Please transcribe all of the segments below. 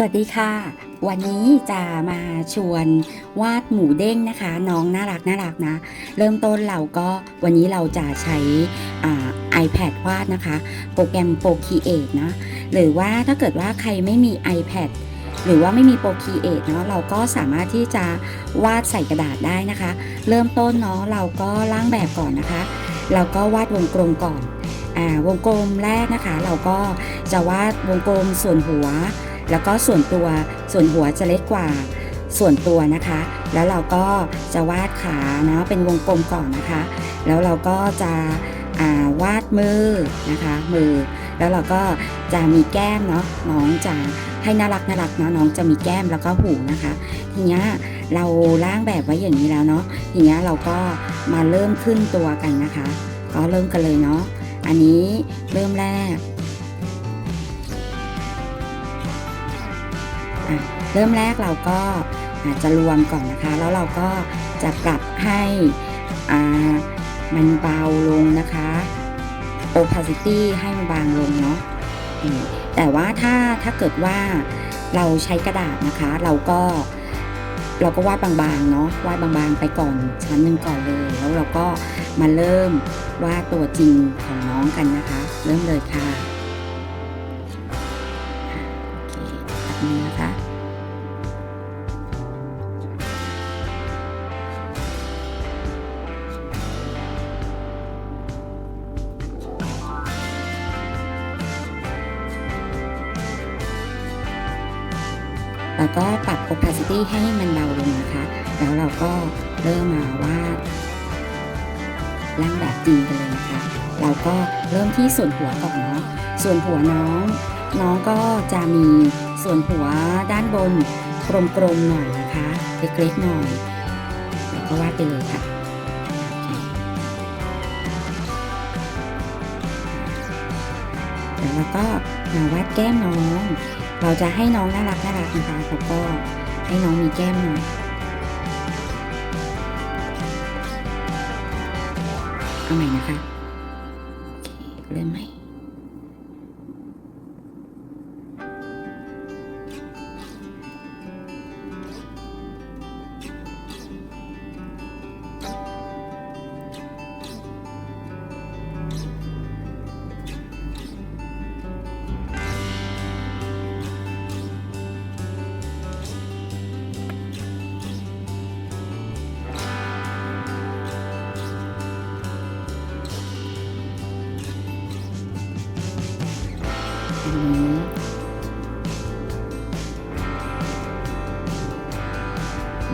สวัสดีค่ะ วันนี้จะมาชวนวาดหมูเด้งนะคะ น้องน่ารักน่ารักนะ เริ่มต้นเราก็วันนี้เราจะใช้ iPad วาดนะคะ โปรแกรม Procreate นะ หรือว่าถ้าเกิดว่าใครไม่มี iPad หรือว่าไม่มี Procreate เนาะเราก็สามารถที่จะวาดใส่กระดาษได้นะคะ เริ่มต้นเนาะเราก็ร่างแบบก่อนนะคะ เราก็วาดวงกลมก่อนอ่าวงกลมแรกนะคะ เราก็จะวาดวงกลมส่วนหัว แล้วก็ส่วนตัวส่วนหัวจะเล็กกว่า ส่วนตัวนะคะ แล้วเราก็จะวาดขาเนาะเป็นวงกลมก่อนนะคะ แล้วเราก็จะาวาดมือนะคะมือ แล้วเราก็จะมีแก้มเนาะน้องจะให้น่ารักน่ารักเนาะน้องจะมีแก้มแล้วก็หูนะคะ ทีนี้เราร่างแบบไว้อย่างนี้แล้วเนาะทีนี้เราก็มาเริ่มขึ้นตัวกันนะคะ ก็เริ่มกันเลยเนาะอันนี้เริ่มแรก เริ่มแรกเราก็อาจจะรวมก่อนนะคะ แล้วเราก็จะปรับให้มันเบาลงนะคะ opacity ให้มันบางลงเนาะแต่ว่าถ้าถ้าเกิดว่าเราใช้กระดาษนะคะ เราก็เราก็วาดบางๆเนาะวาดบางๆไปก่อนชั้นหนึ่งก่อนเลย แล้วเราก็มาเริ่มวาดตัวจริงของน้องกันนะคะ เริ่มเลยค่ะอะโอเคแบบนี้นะคะ แล้วก็ปรับ opacity ให้มันเบาลงนะคะ แล้วเราก็เริ่มมาวาดร่างแบบจริงกันเลยนะคะ เราก็เริ่มที่ส่วนหัวก่อนเนาะ ส่วนหัวน้อง น้องก็จะมีส่วนหัวด้านบนกลมๆหน่อยนะคะเล็กๆหน่อย แล้วก็วาดไปเลยค่ะแล้วก็มาวาดแก้มน้อง เราจะให้น้องน่ารักน่ารักนะคะแล้วก็ให้น้องมีแก้มหน่อยเอาใหม่นะคะ โอเค เริ่มใหม่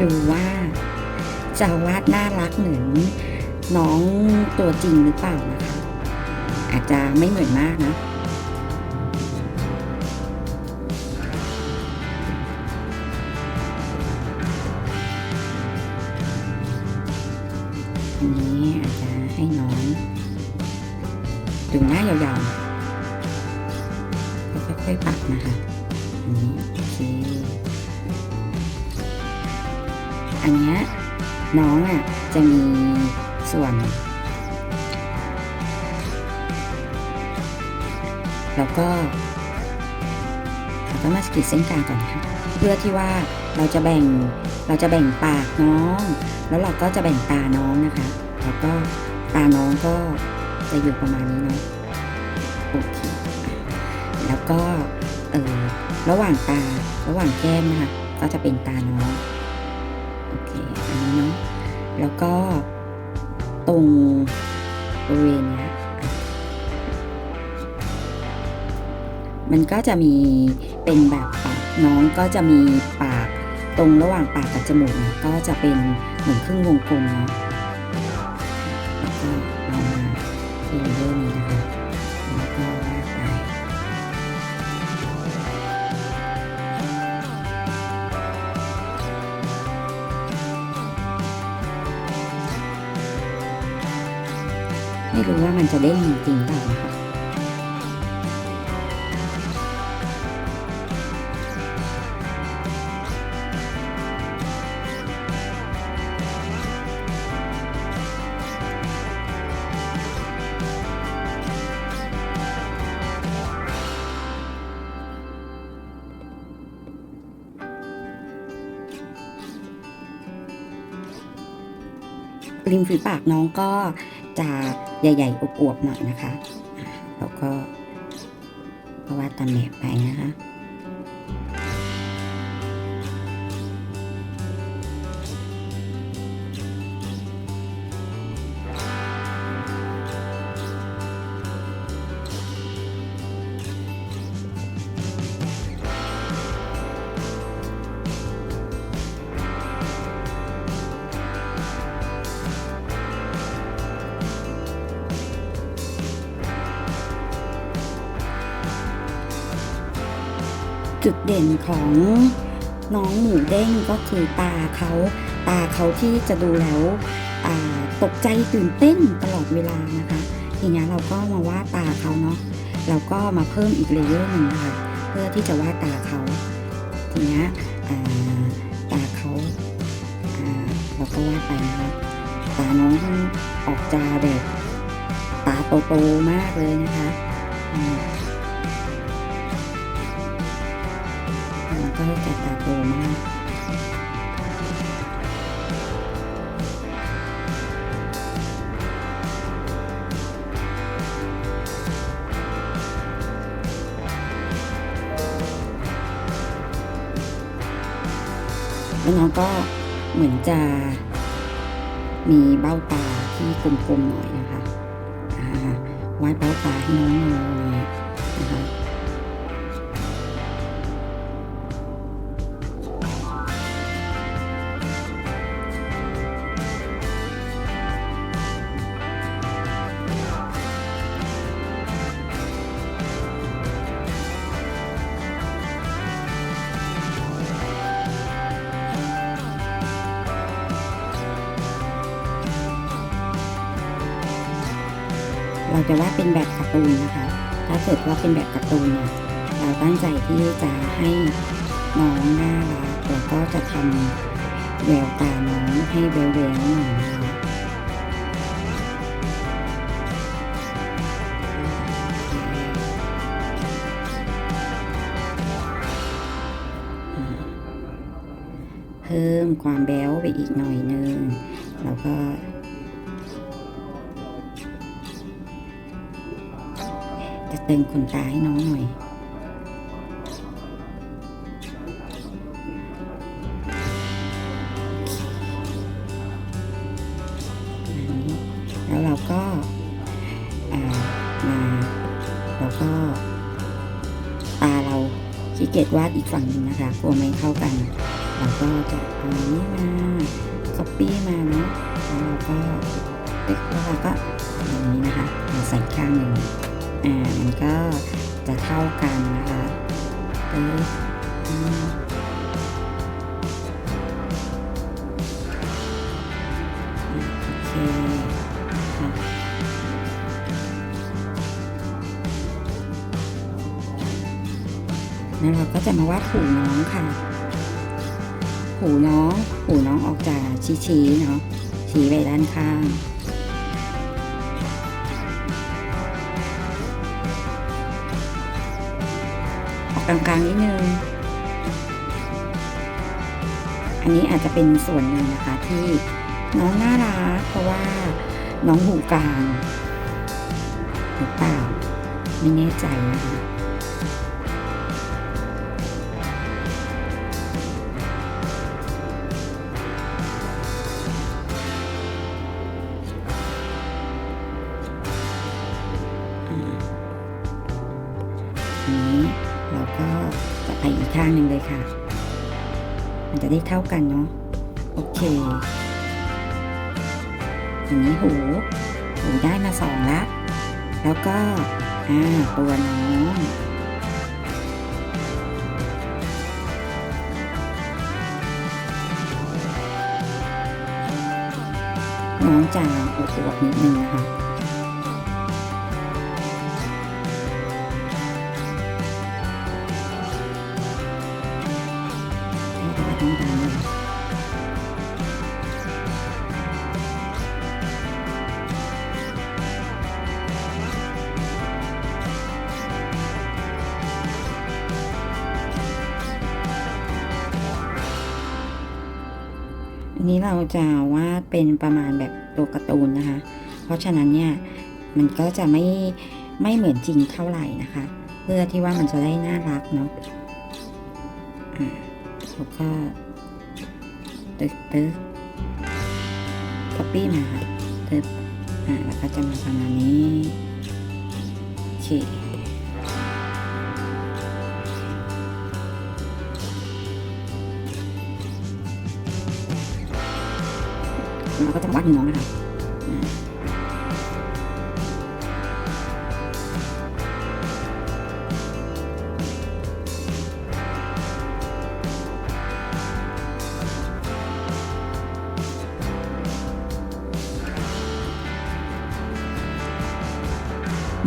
ดูว่าจะวาดน่ารักเหมือนน้องตัวจริงหรือเปล่านะคะ อาจจะไม่เหมือนมากนะอันนี้อาจจะให้น้องดูหน้ายาวๆค่อยๆปรับนะคะ น้องอะจะมีส่วน แล้วก็เราก็มาขีดเส้นกลางก่อนค่ะ เพื่อที่ว่าเราจะแบ่งเราจะแบ่งปากน้อง แล้วเราก็จะแบ่งตาน้องนะคะ แล้วก็ตาน้องก็จะอยู่ประมาณนี้เนาะโอเคแล้วก็เออระหว่างตาระหว่างแก้มนะคะก็จะเป็นตาน้อง เนาะแล้วก็ตรงบริเวณเนี้ยมันก็จะมีเป็นแบบปากน้องก็จะมีปากตรงระหว่างปากกับจมูกก็จะเป็นเหมือนครึ่งวงกลมเนาะแล้วก็ รู้ว่ามันจะเด้งจริงเปล่านะคะริมฝีปากน้องก็ จะใหญ่ๆอวบๆหน่อยนะคะอ่าแล้วก็ก็วาดตามแบบไปนะคะ จุดเด่นของน้องหมูเด้งก็คือตาเขาตาเขาที่จะดูแล้วตกใจตื่นเต้นตลอดเวลานะคะทีนี้เราก็มาวาดตาเขาเนาะเราก็มาเพิ่มอีกเลเยอร์หนึ่งนะคะเพื่อที่จะวาดตาเขาทีนี้ตาเขาอ่าเราก็วาดไปนะคะตาน้องออกจาแบบตาโตๆมากเลยนะคะ ก็จะตาโตมากแล้วน้องก็เหมือนจะมีเบ้าตาที่กลมๆหน่อยนะคะวาดเบ้าตาให้น้องหน่อย เราจะวาดเป็นแบบการ์ตูนนะคะ ถ้าเกิดว่าเป็นแบบการ์ตูนเนี่ยเราตั้งใจที่จะให้น้องน่ารักแล้วก็จะทำแววตาน้องให้แววๆหน่อยนะคะเพิ่มความแบ๊วไปอีกหน่อยนึงแล้วก็ ติมขนตาให้น้องหน่อยแล้วเราก็ามาแล้วก็ตาเราขี้เกียจวาดอีกฝั่งหนึ่งนะคะกลัวไม่เข้ากัน เราก็จะเอาอันนี้มา copy มาเนาะแล้วเราก็เอ๊ะแล้วเราก็อย่างนี้นะคะมาใส่ข้างหนึ่ง อ่ามันก็จะเท่ากันนะคะโอเคค่ะแล้วเราก็จะมาวาดหูน้องค่ะ หูน้อง หูน้องออกจากชี้ๆเนาะชี้ไปด้านข้าง กลางๆนิดนึง อันนี้อาจจะเป็นส่วนหนึ่งนะคะที่น้องน่ารักเพราะว่าน้องหูกลางหรือเปล่าไม่แน่ใจนะคะอันนี้ เราก็จะไปอีกข้างหนึ่งเลยค่ะ มันจะได้เท่ากันเนาะโอเคอย่างนี้หู หูได้มาสองละแล้วก็อ่าตัวน้องน้องจะอวบๆนิดนึงนะคะ นี้เราจะวาดเป็นประมาณแบบตัวการ์ตูนนะคะ เพราะฉะนั้นเนี่ยมันก็จะไม่ไม่เหมือนจริงเท่าไหร่นะคะ เพื่อที่ว่ามันจะได้น่ารักเนาะ แล้วก็ตึกตึก copy มาตึกอ่าแล้วก็จะมาประมาณนี้โอเคเราก็จะวาดน้องนะคะ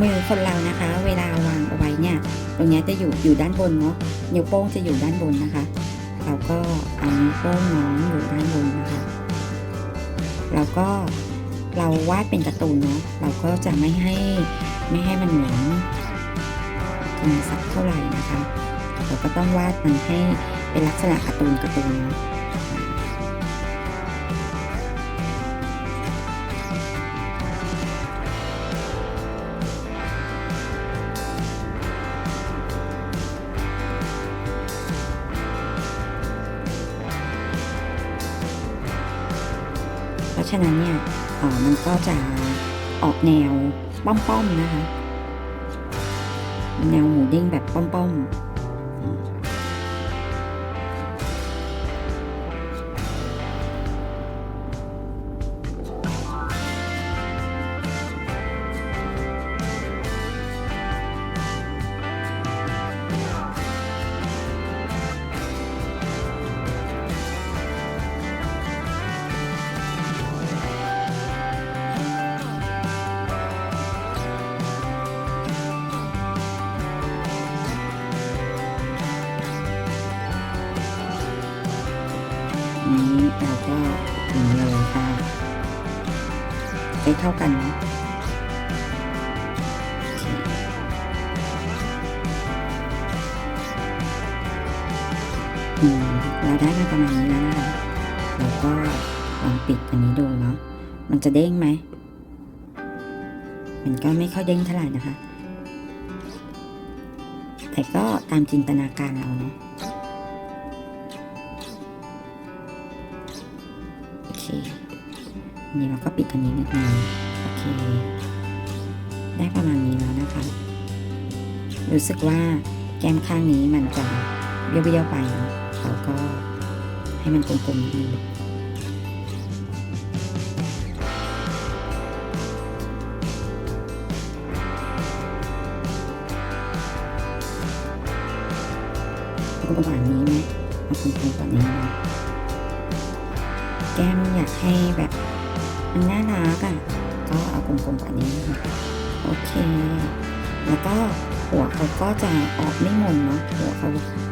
มือคนเรานะคะ เวลาวางเอาไว้เนี่ยตรงนี้จะอยู่อยู่ด้านบนเนาะนิ้วโป้งจะอยู่ด้านบนนะคะ เราก็เอานิ้วโป้งน้องอยู่ด้านบนนะคะเราก็เราวาดเป็นการ์ตูนเนาะเราก็จะไม่ให้ไม่ให้มันเหมือนคำศัพท์เท่าไหร่นะคะ เราก็ต้องวาดมันให้เป็นลักษณะการ์ตูนการ์ตูนะเพราะฉะนั้นเนี่ยมันก็จะออกแนวป้อมๆนะคะ แนวหมูเด้งแบบป้อมๆ ท่ากันเนะอืมเราได้มาประมาณนี้แล้วนะคะเราก็ลองปิดอันนี้ดูเนาะ มันจะเด้งไหม มันก็ไม่ค่อยเด้งเท่าไหร่นะคะ แต่ก็ตามจินตนาการเราเนาะ นนี้เราก็ปิดอันนี้นิดนึงโอเค ได้ประมาณนี้แล้วนะคะ รู้สึกว่าแก้มข้างนี้มันจะเบี้ยวๆไปเนาะเราก็ให้มันกลมๆนิดนึงกลมๆกว่านี้ไหมเอากลมๆกว่านี้นะแก้มอยากให้แบบ มันน่ารักอะก็เอากลมๆแบบนี้นะคะโอเค แล้วก็หัวเขาก็จะออกไม่มนเนาะหัวเขา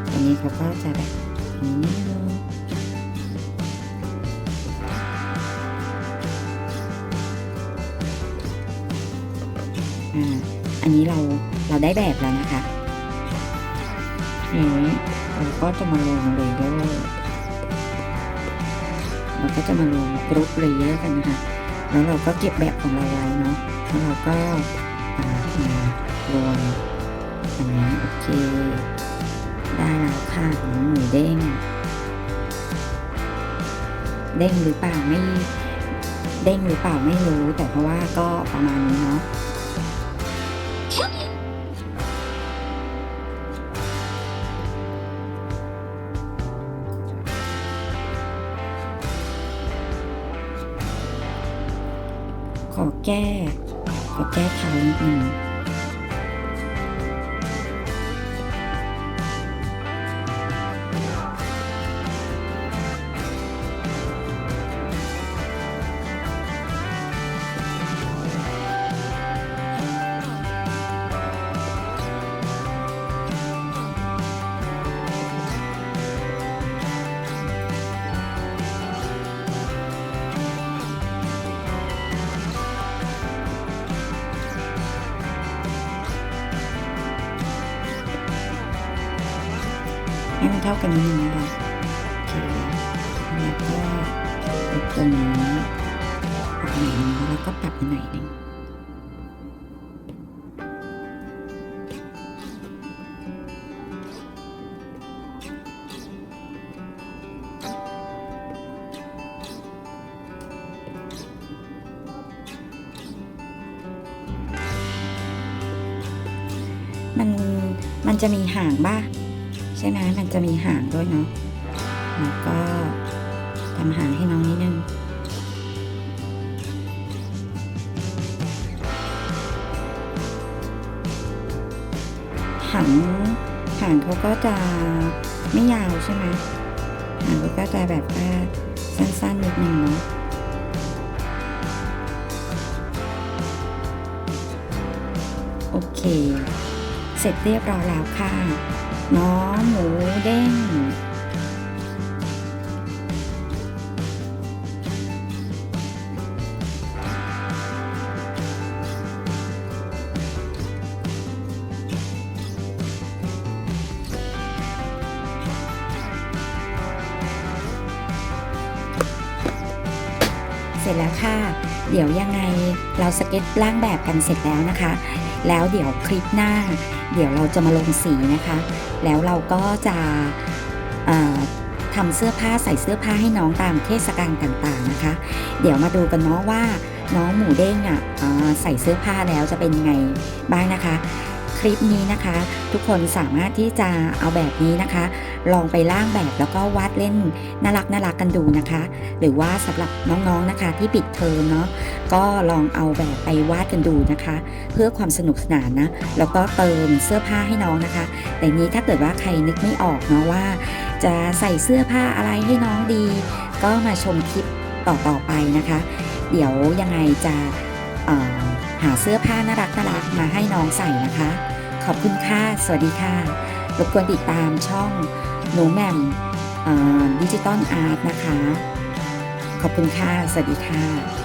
ตัวนี้เขาก็จะแบบนี้นิดนึงอ่าอันนี้เราเราได้แบบแล้วนะคะนี้เราก็จะมาลงเลเยอร์ เราก็จะมาลงกรุ๊ปเลเยอร์กันนะคะแล้วเราก็เก็บแบบของเราไว้เนาะแล้วเราก็อ่ามารวมอันนี้โอเค ได้แล้วค่ะหมูเด้ง เด้งหรือเปล่าไม่เด้งหรือเปล่าไม่รู้แต่เพราะว่าก็ประมาณนี้เนาะ แก้ ขอแก้ท้านิดนึง เท่ากันนิดนึงนะคะโอเคแล้วก็ตรงนี้ปรับหน่อยนึงแล้วก็ปรับหน่อยนึงมันมันจะมีห่างบ้าใช่ไหมมันจะมีหางด้วยเนาะแล้วก็ทำหางให้น้องนิดนึงหางหางเขาก็จะไม่ยาวใช่ไหมหางเขาก็จะแบบว่าสั้นๆนิดนึงเนาะโอเค เสร็จเรียบร้อยแล้วค่ะ น้องหมูเด้ง เสร็จแล้วค่ะ เดี๋ยวยังไงเราสเก็ตร่างแบบกันเสร็จแล้วนะคะ แล้วเดี๋ยวคลิปหน้า เดี๋ยวเราจะมาลงสีนะคะ แล้วเราก็จะทำเสื้อผ้าใส่เสื้อผ้าให้น้องตามเทศกาลต่างๆนะคะ เดี๋ยวมาดูกันเนาะว่าน้องหมูเด้งอะใส่เสื้อผ้าแล้วจะเป็นยังไงบ้างนะคะ คลิปนี้นะคะ ทุกคนสามารถที่จะเอาแบบนี้นะคะ ลองไปร่างแบบแล้วก็วาดเล่นน่ารักน่ารักกันดูนะคะ หรือว่าสำหรับน้องๆนะคะ ที่ปิดเทอมเนาะก็ลองเอาแบบไปวาดกันดูนะคะ เพื่อความสนุกสนานนะแล้วก็เติมเสื้อผ้าให้น้องนะคะ แต่นี้ถ้าเกิดว่าใครนึกไม่ออกเนาะว่า จะใส่เสื้อผ้าอะไรให้น้องดี ก็มาชมคลิปต่อๆไปนะคะ เดี๋ยวยังไงจะหาเสื้อผ้าน่ารักน่ารักมาให้น้องใส่นะคะ ขอบคุณค่ะ สวัสดีค่ะ รบกวนติดตามช่อง หนูแหม่มดิจิตอลอาร์ตนะคะ ขอบคุณค่ะ สวัสดีค่ะ